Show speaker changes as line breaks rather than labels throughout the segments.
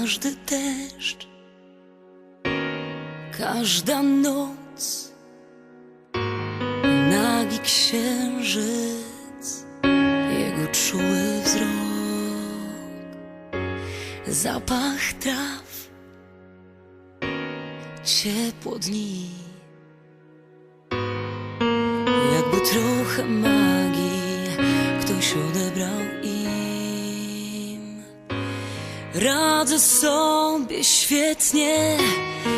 każdy deszcz, każda noc, nagi księżyc, jego czuły wzrok, zapach traw, ciepło dni, jakby trochę magii ktoś odebrał im. Radzę sobie świetnie,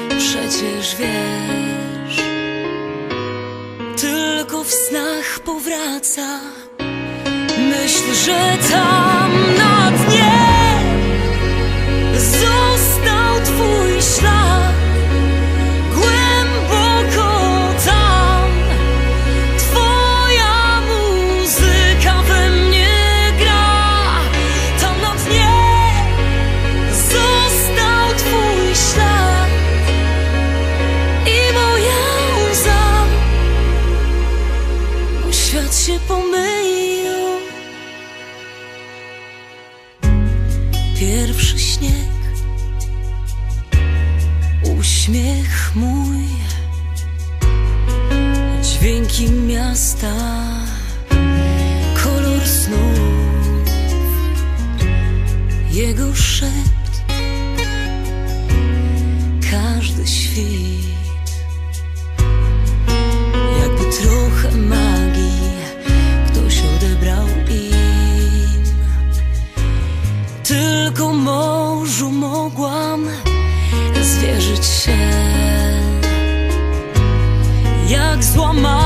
przecież wiesz. Tylko w snach powraca. Myślę, że tam się pomylił. Pierwszy śnieg, uśmiech mój, dźwięki miasta, kolor snów, jego szept, każdy świt, Tylko morzu mogłam zwierzyć się. Jak złamana